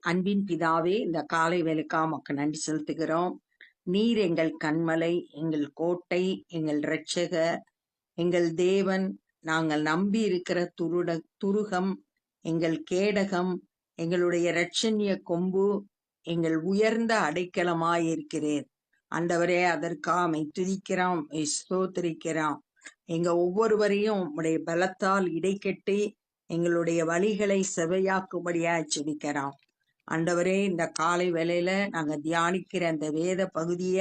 அன்பின் பிதாவே இந்த காலை வேலைக்கா மக்கள் நன்றி செலுத்துகிறோம். நீர் எங்கள் கண்மலை எங்கள் கோட்டை எங்கள் இரட்சக எங்கள் தேவன் நாங்கள் நம்பி இருக்கிற துருட துருகம் எங்கள் கேடகம் எங்களுடைய இரட்சணிய கொம்பு எங்கள் உயர்ந்த அடைக்கலமாயிருக்கிறேன் ஆண்டவரே அதற்காமை துதிக்கிறோம் ஸ்தோத்திரிக்கிறோம். எங்க ஒவ்வொருவரையும் உடைய பலத்தால் இடைக்கட்டி எங்களுடைய வழிகளை செவையாக்கும்படியா செபிக்கிறோம் ஆண்டவரே இந்த காலை வேலையில நாங்க தியானிக்கிற அந்த வேத பகுதிய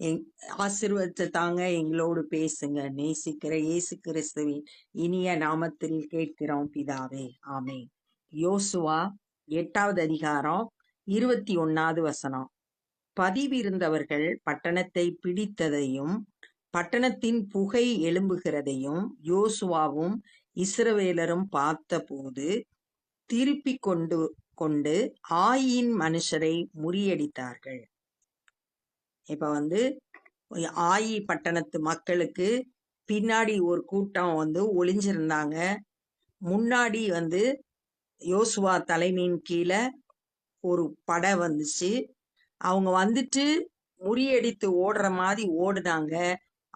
எங் ஆசீர்வதித்து தாங்க எங்களோடு பேசுங்க. நேசிக்கிற இயேசு கிறிஸ்துவின் இனிய நாமத்தில் கேட்கிறோம் பிதாவே. ஆமே யோசுவா எட்டாவது அதிகாரம் இருபத்தி ஒன்னாவது வசனம். பதிவிருந்தவர்கள் பட்டணத்தை பிடித்ததையும் பட்டணத்தின் புகை எழும்புகிறதையும் யோசுவாவும் இஸ்ரவேலரும் பார்த்தபோது திருப்பி கொண்டு கொண்டு ஆயின் மனுஷரை முறியடித்தார்கள். இப்ப வந்து ஆயி பட்டணத்து மக்களுக்கு பின்னாடி ஒரு கூட்டம் வந்து ஒளிஞ்சிருந்தாங்க. முன்னாடி வந்து யோசுவா தலைமையின் கீழே ஒரு படை வந்துச்சு. அவங்க வந்துட்டு முறியடித்து ஓடுற மாதிரி ஓடுனாங்க.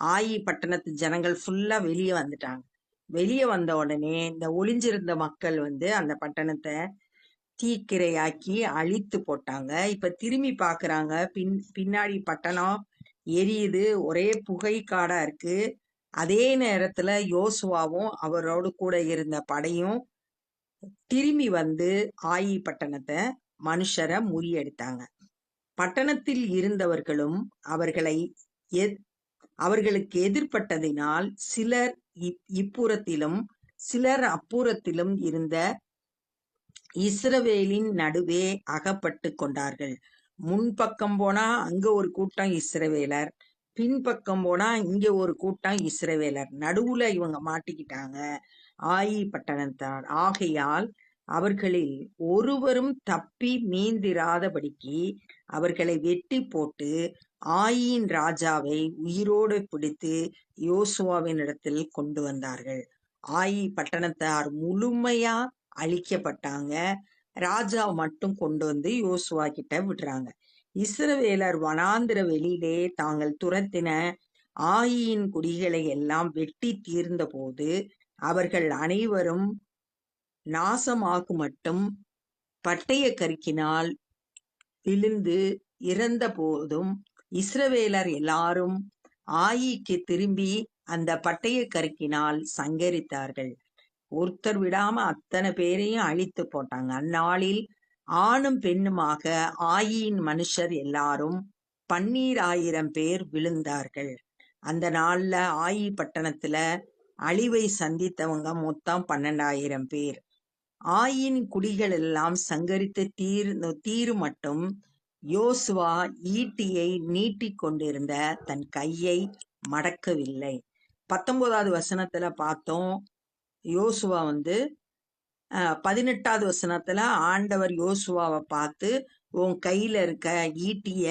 ஆயி பட்டணத்து ஜனங்கள் ஃபுல்லா வெளியே வந்துட்டாங்க. வெளியே வந்த உடனே இந்த ஒளிஞ்சிருந்த மக்கள் வந்து அந்த பட்டணத்தை தீக்கிரையாக்கி அழித்து போட்டாங்க. இப்ப திரும்பி பாக்குறாங்க. பின் பின்னாடி பட்டணம் எரியுது. ஒரே புகை காடா இருக்கு. அதே நேரத்துல யோசுவாவும் அவரோடு கூட இருந்த படையும் திரும்பி வந்து ஆயி பட்டணத்தை மனுஷரை முறியடித்தாங்க. பட்டணத்தில் இருந்தவர்களும் அவர்களை அவர்களுக்கு எதிர்பட்டதினால் சிலர் இப்புறத்திலும் சிலர் அப்புறத்திலும் இருந்த இஸ்ரவேலின் நடுவே அகப்பட்டு கொண்டார்கள். முன்பக்கம் போனா அங்க ஒரு கூட்டம் இஸ்ரவேலர் பின்பக்கம் போனா இங்க ஒரு கூட்டம் இஸ்ரவேலர். நடுவுல இவங்க மாட்டிக்கிட்டாங்க. ஆயி பட்டணத்தார். ஆகையால் அவர்களில் ஒருவரும் தப்பி மீந்திராதபடிக்கு அவர்களை வெட்டி போட்டு ஆயின் ராஜாவை உயிரோடு பிடித்து யோசுவாவின் இடத்தில் கொண்டு வந்தார்கள். ஆயி பட்டணத்தார் முழுமையா அழிக்கப்பட்டாங்க. ராஜா மட்டும் கொண்டு வந்து யோசுவா கிட்ட விடுறாங்க. இஸ்ரவேலர் வனாந்திர வெளியிலே தாங்கள் துரத்தின ஆயின் குடிகளை எல்லாம் வெட்டி தீர்ந்த போது அவர்கள் அனைவரும் நாசமாக்கு மட்டும் பட்டய கருக்கினால் விழுந்து இறந்த போதும் இஸ்ரவேலர் எல்லாரும் ஆயிக்கு திரும்பி அந்த பட்டய கருக்கினால் சங்கரித்தார்கள். ஒருத்தர் விடாம அத்தனை பேரையும் அழித்து போட்டாங்க. அந்நாளில் ஆணும் பெண்ணுமாக ஆயியின் மனுஷர் எல்லாரும் பன்னீர் ஆயிரம் பேர் விழுந்தார்கள். அந்த நாள்ல ஆயி பட்டணத்துல அழிவை சந்தித்தவங்க மொத்தம் பன்னெண்டாயிரம் பேர். ஆயின் குடிகள் எல்லாம் சங்கரித்து தீர் தீரு மட்டும் யோசுவா ஈட்டியை நீட்டி கொண்டிருந்த தன் கையை மடக்கவில்லை. பத்தொன்பதாவது வசனத்துல பார்த்தோம் யோசுவா வந்து பதினெட்டாவது வசனத்துல ஆண்டவர் யோசுவாவை பார்த்து உன் கையில இருக்க ஈட்டிய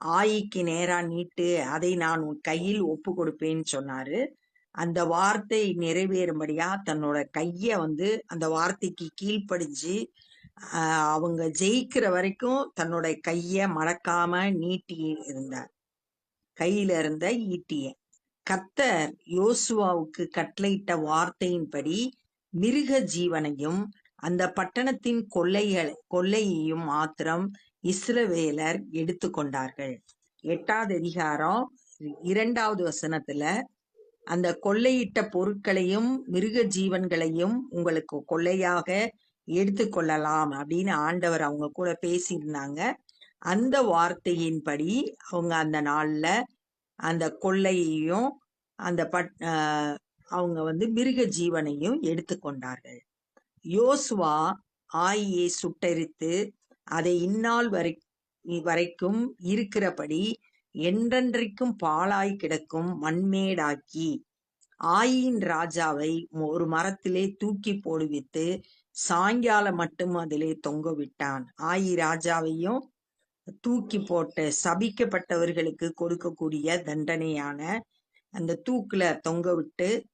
ஆயிக்கு நேரா நீட்டு அதை நான் உன் கையில் ஒப்பு கொடுப்பேன்னு சொன்னாரு. அந்த வார்த்தை நிறைவேறும்படியா தன்னோட கைய வந்து அந்த வார்த்தைக்கு கீழ்ப்படிஞ்சு அவங்க ஜெயிக்கிற வரைக்கும் தன்னோட கைய மடக்காம நீட்டி இருந்தார் கையில இருந்த ஈட்டிய. கத்தர் யோசுவாவுக்கு கட்டளையிட்ட வார்த்தையின்படி மிருக ஜீவனையும் அந்த பட்டணத்தின் கொள்ளைகளை கொள்ளையையும் மாத்திரம் இஸ்ரவேலர் எடுத்துக்கொண்டார்கள். எட்டாவது அதிகாரம் இரண்டாவது வசனத்துல அந்த கொள்ளையிட்ட பொருட்களையும் மிருக ஜீவன்களையும் உங்களுக்கு கொள்ளையாக எடுத்துக்கொள்ளலாம் அப்படின்னு ஆண்டவர் அவங்க கூட பேசியிருந்தாங்க. அந்த வார்த்தையின்படி அவங்க அந்த நாள்ல அந்த கொள்ளையையும் அந்த பட் அவங்க வந்து மிருக ஜீவனையும் எடுத்துக்கொண்டார்கள் யோசுவா ஆயியை சுட்டரித்து அதை இந்நாள் வரை வரைக்கும் இருக்கிறபடி என்றென்றைக்கும் பாழாய் கிடக்கும் மண்மேடாக்கி ஆயின் ராஜாவை ஒரு மரத்திலே தூக்கி போடுவித்து சாயங்காலம் மட்டும் அதிலே தொங்க விட்டான் ஆயி ராஜாவையும் தூக்கி போட்ட சபிக்கப்பட்டவர்களுக்கு கொடுக்கக்கூடிய தண்டனையான அந்த தூக்குல தொங்க விட்டு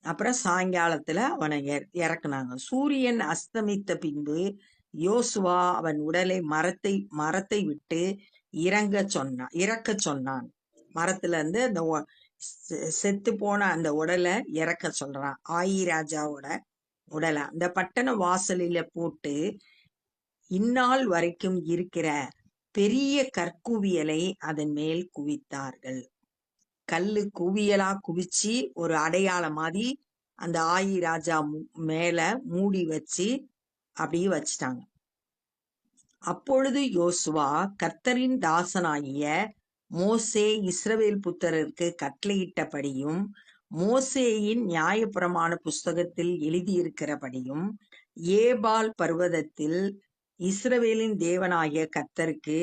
அப்புறம் சாயங்காலத்துல அவனை இறக்குனாங்க. சூரியன் அஸ்தமித்த பின்பு யோசுவா அவன் உடலை மரத்தை மரத்தை விட்டு இறங்க சொன்னான் இறக்க சொன்னான். மரத்துல இருந்து அந்த ஒ- செ- செத்து போன அந்த உடலை இறக்க சொல்றான். ஆயி ராஜாவோட உடலை. அந்த பட்டண வாசலில போட்டு இந்நாள் வரைக்கும் இருக்கிற பெரிய கற்குவியலை அதன் மேல் குவித்தார்கள். கல்லு குவியலா குவிச்சு ஒரு அடையாளம் மாதிரி அந்த ஆயி ராஜா மேல மூடி வச்சு அப்படியே வச்சிட்டாங்க. அப்பொழுது யோசுவா கர்த்தரின் தாசனாகிய மோசே இஸ்ரவேல் புத்தருக்கு கட்டளையிட்டபடியும் மோசேயின் நியாயப்பிரமாண புஸ்தகத்தில் எழுதியிருக்கிறபடியும் ஏபால் பர்வதத்தில் இஸ்ரவேலின் தேவனாகிய கர்த்தருக்கு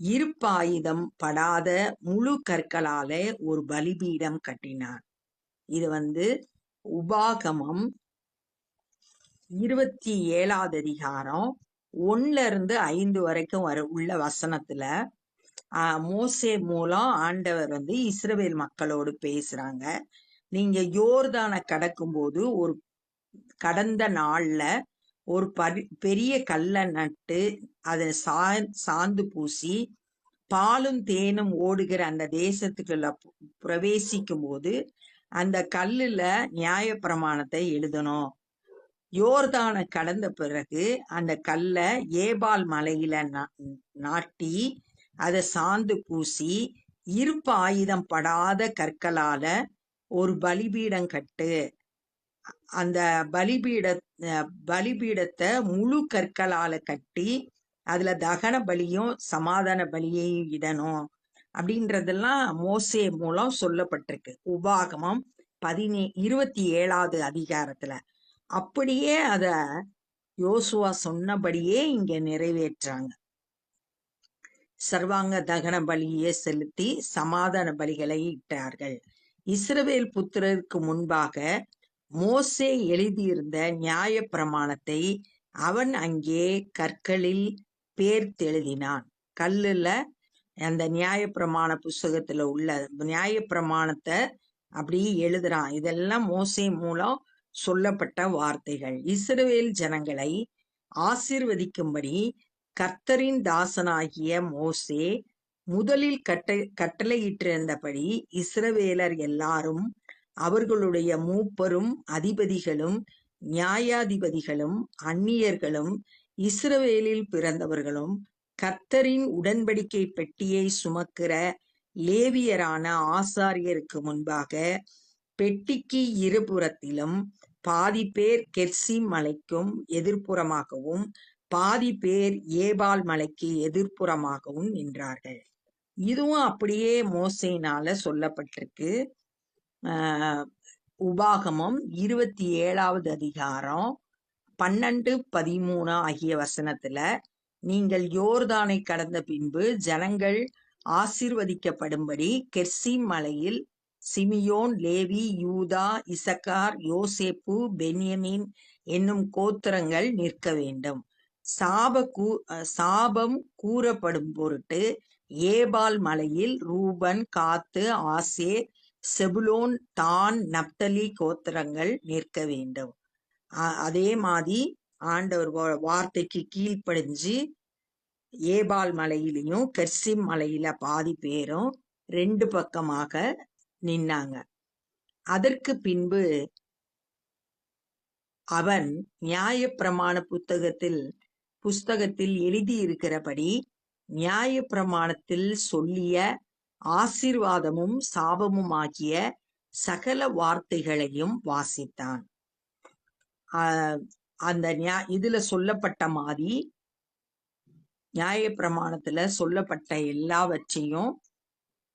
இருப்பாயுதம் படாத முழு கற்களாலே ஒரு பலிபீடம் கட்டினார். இது வந்து உபாகமம் இருபத்தி ஏழாவது அதிகாரம் ஒன்னுல இருந்து ஐந்து வரைக்கும் வர உள்ள வசனத்துல ஆஹ் மோசே மூலம் ஆண்டவர் வந்து இஸ்ரவேல் மக்களோடு பேசுறாங்க. நீங்க யோர்தானை கடக்கும்போது ஒரு கடந்த நாள்ல ஒரு பரி பெரிய கல்லை நட்டு அதை சா சாந்து பூசி பாலும் தேனும் ஓடுகிற அந்த தேசத்துக்குள்ள பிரவேசிக்கும் போது அந்த கல்லுல நியாயப்பிரமாணத்தை எழுதணும். யோர்தானை கடந்த பிறகு அந்த கல்லை ஏபால் மலையில நாட்டி அதை சாந்து பூசி இருப்பு ஆயுதம் படாத கற்களால ஒரு பலிபீடம் கட்டு. அந்த பலிபீட பலிபீடத்தை முழு கற்களால கட்டி அதுல தகன பலியும் சமாதான பலியையும் இடணும். அப்படின்றதெல்லாம் மோசே மூலம் சொல்லப்பட்டிருக்கு. உபாகமம் பதினே இருபத்தி ஏழாவது அதிகாரத்துல. அப்படியே அத யோசுவா சொன்னபடியே இங்க நிறைவேற்றாங்க. சர்வாங்க தகன பலியை செலுத்தி சமாதான பலிகளை இட்டார்கள். இஸ்ரவேல் புத்திரருக்கு முன்பாக மோசே எழுதியிருந்த நியாய பிரமாணத்தை அவன் அங்கே கற்களில் பேர்த்தெழுதினான். கல்லுல அந்த நியாய பிரமாண புஸ்தகத்துல உள்ள நியாய பிரமாணத்தை அப்படி எழுதுறான். இதெல்லாம் மோசே மூலம் சொல்லப்பட்ட வார்த்தைகள். இஸ்ரவேல் ஜனங்களை ஆசிர்வதிக்கும்படி கர்த்தரின் தாசனாகிய மோசே முதலில் கட்ட கட்டளையிட்டிருந்தபடி இஸ்ரவேலர் எல்லாரும் அவர்களுடைய மூப்பரும் அதிபதிகளும் நியாயாதிபதிகளும் அந்நியர்களும் இஸ்ரவேலில் பிறந்தவர்களும் கர்த்தரின் உடன்படிக்கை பெட்டியை சுமக்கிற லேவியரான ஆசாரியருக்கு முன்பாக பெட்டிக்கு இருபுறத்திலும் பாதி பேர் கெர்சி மலைக்கும் எதிர்ப்புறமாகவும் பாதி பேர் ஏபால் மலைக்கு எதிர்ப்புறமாகவும் நின்றார்கள். இதுவும் அப்படியே மோசையினால சொல்லப்பட்டிருக்கு. உபாகமம் இருபத்தி ஏழாவது அதிகாரம் பன்னெண்டு பதிமூணு ஆகிய வசனத்துல நீங்கள் யோர்தானை கடந்த பின்பு ஜனங்கள் ஆசிர்வதிக்கப்படும்படி கெர்சி மலையில் சிமியோன் லேவி யூதா இசக்கார் யோசேப்பு பென்யமின் என்னும் கோத்திரங்கள் நிற்க வேண்டும். சாப கூ சாபம் கூறப்படும் பொருட்டு ஏபால் மலையில் ரூபன் காத்து ஆசேர் செபுலோன் தான் நப்தலி கோத்திரங்கள் நிற்க வேண்டும். அ- அதே மாதிரி ஆண்டவர் வா- வார்த்தைக்கு கீழ்ப்படிஞ்சு ஏபால் மலையிலையும் கெர்சிம் மலையில பாதி பேரும் ரெண்டு பக்கமாக நின்னாங்க. அதற்கு பின்பு அவன் நியாயப்பிரமாண புத்தகத்தில் புஸ்தகத்தில் எழுதியிருக்கிறபடி நியாயப்பிரமாணத்தில் சொல்லிய ஆசீர்வாதமும் சாபமுமாகிய சகல வார்த்தைகளையும் வாசித்தான். ஆஹ் அந்த நியா- இதுல சொல்லப்பட்ட மாதிரி நியாயப்பிரமாணத்துல சொல்லப்பட்ட எல்லாவற்றையும்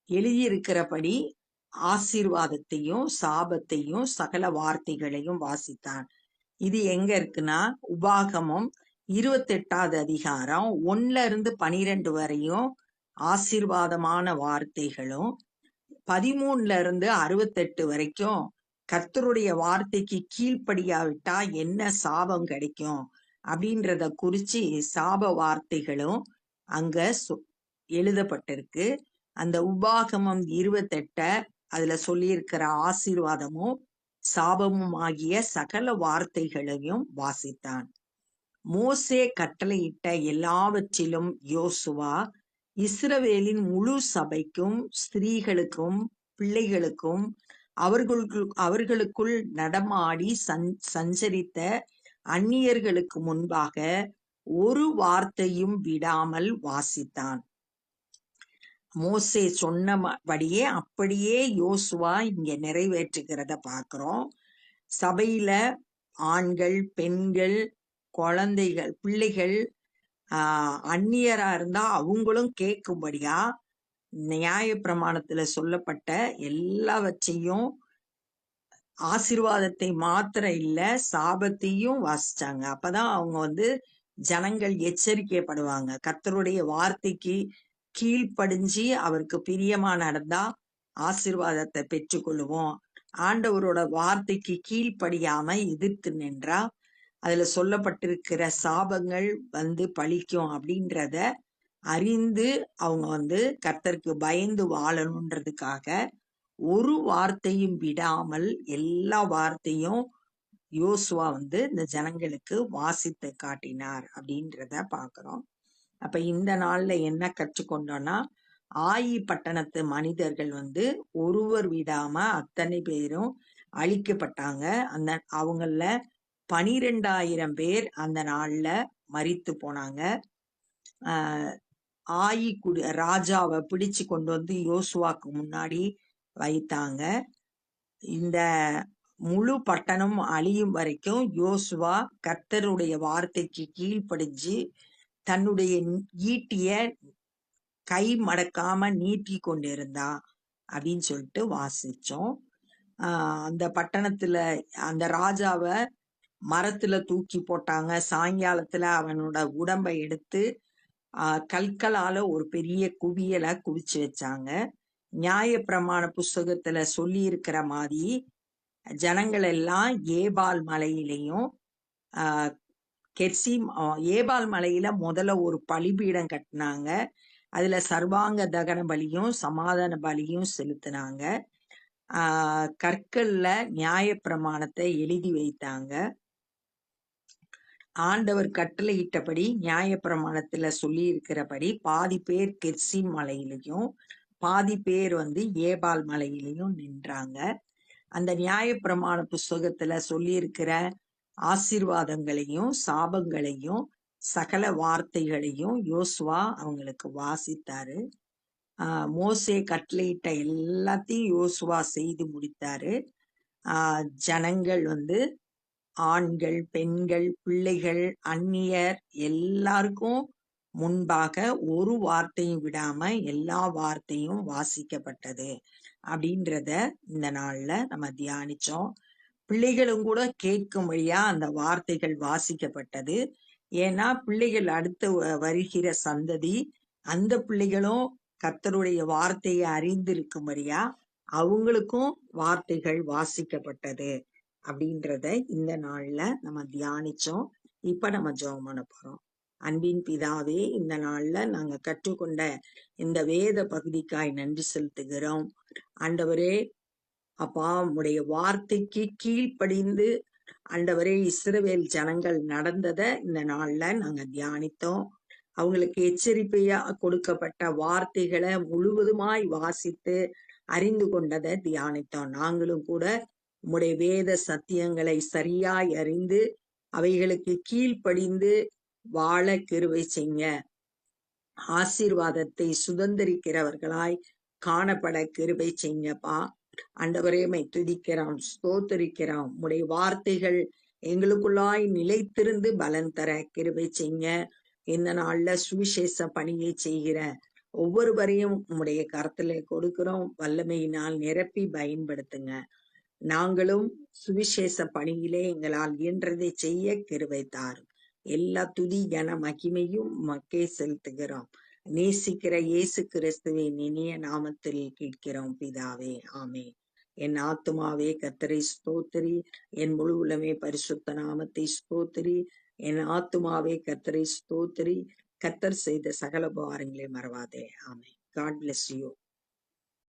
எழுதியிருக்கிறபடி ஆசீர்வாதத்தையும் சாபத்தையும் சகல வார்த்தைகளையும் வாசித்தான். இது எங்க இருக்குன்னா உபாகமம் இருபத்தி எட்டாவது அதிகாரம் ஒன்னுல இருந்து பனிரெண்டு வரையும் ஆசீர்வாதமான வார்த்தைகளும் பதிமூணுல இருந்து அறுபத்தெட்டு வரைக்கும் கர்த்தருடைய வார்த்தைக்கு கீழ்ப்படியாவிட்டா என்ன சாபம் கிடைக்கும் அப்படின்றத குறிச்சு சாப வார்த்தைகளும் அங்க சொ- எழுதப்பட்டிருக்கு. அந்த உபாகமம் இருபத்தெட்ட அதுல சொல்லியிருக்கிற ஆசீர்வாதமும் சாபமும் ஆகிய சகல வார்த்தைகளையும் வாசித்தான். மோசே கட்டளையிட்ட எல்லாவற்றிலும் யோசுவா இஸ்ரவேலின் முழு சபைக்கும் ஸ்திரீகளுக்கும் பிள்ளைகளுக்கும் அவர்களுக்கு அவர்களுக்குள் நடமாடி சஞ் சஞ்சரித்த அந்நியர்களுக்கு முன்பாக ஒரு வார்த்தையும் விடாமல் வாசித்தான். மோசே சொன்னபடியே அப்படியே யோசுவா இங்க நிறைவேற்றுகிறத பார்க்கிறோம். சபையில ஆண்கள் பெண்கள் குழந்தைகள் பிள்ளைகள் ஆஹ் அந்நியரா இருந்தா அவங்களும் கேட்கும்படியா நியாய பிரமாணத்துல சொல்லப்பட்ட எல்லாவற்றையும் ஆசிர்வாதத்தை மாத்திர இல்ல சாபத்தையும் வாசிச்சாங்க. அப்பதான் அவங்க வந்து ஜனங்கள் எச்சரிக்கைப்படுவாங்க. கர்த்தருடைய வார்த்தைக்கு கீழ்ப்படிஞ்சு அவருக்கு பிரியமா நடந்தா ஆசிர்வாதத்தை பெற்றுக்கொள்ளுவோம். ஆண்டவரோட வார்த்தைக்கு கீழ்ப்படியாம எதிர்த்து நின்றா அதுல சொல்லப்பட்டிருக்கிற சாபங்கள் வந்து பழிக்கும் அப்படின்றத அறிந்து அவங்க வந்து கர்த்தருக்கு பயந்து வாழணுன்றதுக்காக ஒரு வார்த்தையும் விடாமல் எல்லா வார்த்தையும் யோசுவா வந்து இந்த ஜனங்களுக்கு வாசித்து காட்டினார் அப்படின்றத பாக்குறோம் அப்ப இந்த நாள்ல என்ன கற்றுக்கொண்டோம்னா ஆயி பட்டணத்து மனிதர்கள் வந்து ஒருவர் விடாம அத்தனை பேரும் அழிக்கப்பட்டாங்க. அந்த அவங்கள பனிரெண்டாயிரம் பேர் அந்த நாள்ல மறித்து போனாங்க. ஆஹ் ஆயி குடி ராஜாவை பிடிச்சு கொண்டு வந்து யோசுவாக்கு முன்னாடி வைத்தாங்க. இந்த முழு பட்டணம் அழியும் வரைக்கும் யோசுவா கர்த்தருடைய வார்த்தைக்கு கீழ்ப்படிஞ்சு தன்னுடைய ஈட்டிய கை மடக்காம நீட்டி கொண்டிருந்தா அப்படின்னு சொல்லிட்டு வாசிச்சோம். அந்த பட்டணத்துல அந்த ராஜாவை மரத்துல தூக்கி போட்டாங்க. சாயங்காலத்துல அவனோட உடம்பை எடுத்து ஆஹ் கற்களால ஒரு பெரிய குவியலை குவிச்சு வச்சாங்க. நியாய பிரமாண புஸ்தகத்துல சொல்லி இருக்கிற மாதிரி ஜனங்கள் எல்லாம் ஏபால் மலையிலையும் கெர்சி ஏபால் மலையில முதல்ல ஒரு பலிபீடம் கட்டினாங்க. அதுல சர்வாங்க தகன பலியும் சமாதான பலியும் செலுத்தினாங்க. ஆஹ் கற்கள்ல நியாய பிரமாணத்தை எழுதி வைத்தாங்க. ஆண்டவர் கட்டளையிட்டபடி நியாயப்பிரமாணத்துல சொல்லி இருக்கிறபடி பாதி பேர் கெர்சின் மலையிலையும் பாதி பேர் வந்து ஏபால் மலையிலையும் நின்றாங்க. அந்த நியாய பிரமாண புஸ்தகத்துல சொல்லி இருக்கிற ஆசீர்வாதங்களையும் சாபங்களையும் சகல வார்த்தைகளையும் யோசுவா அவங்களுக்கு வாசித்தாரு. ஆஹ் மோசே கட்டளையிட்ட எல்லாத்தையும் யோசுவா செய்து முடித்தாரு. ஆஹ் ஜனங்கள் வந்து ஆண்கள் பெண்கள் பிள்ளைகள் அந்நியர் எல்லாருக்கும் முன்பாக ஒரு வார்த்தையும் விடாம எல்லா வார்த்தையும் வாசிக்கப்பட்டது. அப்படின்றத இந்த நாள்ல நம்ம தியானிச்சோம். பிள்ளைகளும் கூட கேட்கும்படியா அந்த வார்த்தைகள் வாசிக்கப்பட்டது. ஏன்னா பிள்ளைகள் அடுத்து வ- வருகிற சந்ததி அந்த பிள்ளைகளும் கத்தருடைய வார்த்தையை அறிந்திருக்கும்படியா அவங்களுக்கும் வார்த்தைகள் வாசிக்கப்பட்டது. அப்படின்றத இந்த நாள்ல நம்ம தியானிச்சோம். இப்ப நம்ம ஜெபம் பண்ண போறோம். அன்பின் பிதாவே இந்த நாள்ல நாங்க கற்றுக்கொண்ட இந்த வேத பகுதிக்காய் நன்றி செலுத்துகிறோம். ஆண்டவரே அப்பா உம்முடைய வார்த்தைக்கு கீழ்ப்படிந்து ஆண்டவரே இஸ்ரவேல் ஜனங்கள் நடந்தத இந்த நாள்ல நாங்க தியானித்தோம். அவங்களுக்கு எச்சரிப்பையா கொடுக்கப்பட்ட வார்த்தைகளை முழுவதுமாய் வாசித்து அறிந்து கொண்டதை தியானித்தோம். நாங்களும் கூட உம்முடைய வேத சத்தியங்களை சரியாய் அறிந்து அவைகளுக்கு கீழ்ப்படிந்து வாழ கிருவை செய்ய ஆசீர்வாதத்தை சுதந்திரிக்கிறவர்களாய் காணப்பட கிருபை செய்யப்பா அண்டவரையுமை துதிக்கிறோம் ஸ்தோத்தரிக்கிறோம். உடைய வார்த்தைகள் எங்களுக்குள்ளாய் நிலைத்திருந்து பலன் தர கிருபை செய்ய இந்த நாள்ல சுவிசேஷ பணியை செய்கிற ஒவ்வொருவரையும் உம்முடைய கருத்துல கொடுக்கிறோம். வல்லமையினால் நிரப்பி பயன்படுத்துங்க. நாங்களும் சுவிசேஷ பணியிலே எங்களால் இயன்றதை செய்ய கிருபை தாரும் எல்லா துதி கன மகிமையும் மக்கே செலுத்துகிறோம். நேசிக்கிற இயேசு கிறிஸ்துவின் இனிய நாமத்தில் கேட்கிறோம் பிதாவே. ஆமே என் ஆத்துமாவே கத்தரை ஸ்தோத்திரி. என் முழு உலமே பரிசுத்த நாமத்தை ஸ்தோத்திரி. என் ஆத்துமாவே கத்தரை ஸ்தோத்திரி. கத்தர் செய்த சகல உபகாரங்களை மறவாதே. ஆமே காட் பிளஸ் யூ